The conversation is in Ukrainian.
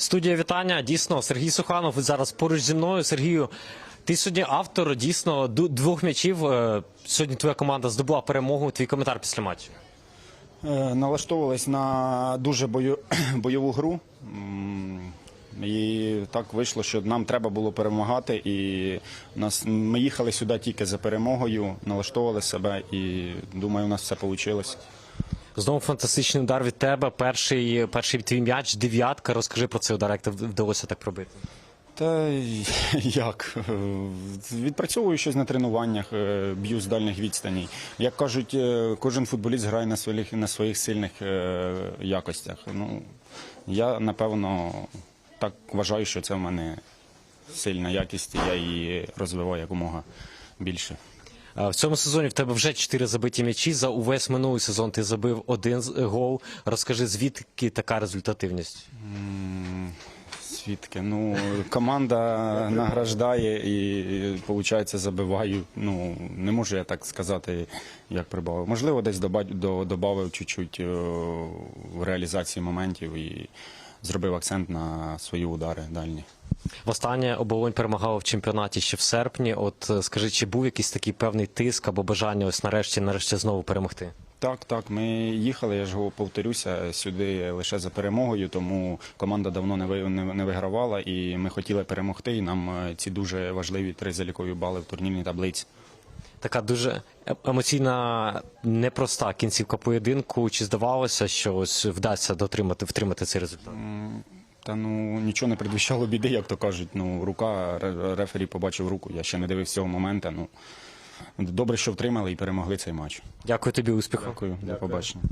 Студія вітання. Дійсно, Сергій Суханов зараз поруч зі мною. Сергію, ти сьогодні автор дійсно двох м'ячів. Е, Сьогодні твоя команда здобула перемогу. Твій коментар після матчу. Е, Налаштовувались на дуже бою, бойову гру. І так вийшло, що нам треба було перемагати. І нас, ми їхали сюди тільки за перемогою, налаштовували себе і думаю, у нас все вийшло. Знову фантастичний удар від тебе. Перший, перший твій м'яч, дев'ятка. Розкажи про цей удар, як ти вдалося так пробити. Та як? Відпрацьовую щось на тренуваннях, е, б'ю з дальніх відстаней. Як кажуть, е, кожен футболіст грає на своїх, на своїх сильних е, якостях. Ну, я, напевно, так вважаю, що це в мене сильна якість, і я її розвиваю якомога більше. Е, В цьому сезоні в тебе вже чотири забиті м'ячі. За увесь минулий сезон ти забив один з- гол. Розкажи, звідки така результативність? Свідки. Ну, команда награждає і, виходить, забиваю. Ну, не можу я так сказати, як прибавив. Можливо, десь додав чуть-чуть е, в реалізації моментів і зробив акцент на свої удари дальні. Востаннє оболонь перемагала в чемпіонаті ще в серпні. От е, скажи, чи був якийсь такий певний тиск або бажання ось нарешті, нарешті знову перемогти? Так, так, ми їхали, я ж го- повторюся, сюди лише за перемогою, тому команда давно не ви- не не вигравала, і ми хотіли перемогти. І нам е, ці дуже важливі три залікові бали в турнірній таблиці. Така дуже е- емоційна, непроста кінцівка поєдинку. Чи здавалося, що ось вдасться дотримати втримати цей результат? Та ну нічого не передвищало біди, як то кажуть. Ну, рука рефері побачив руку. Я ще не дивився цього моменту. Ну добре, що втримали і перемогли цей матч. Дякую тобі, успіху. Дякую, до побачення.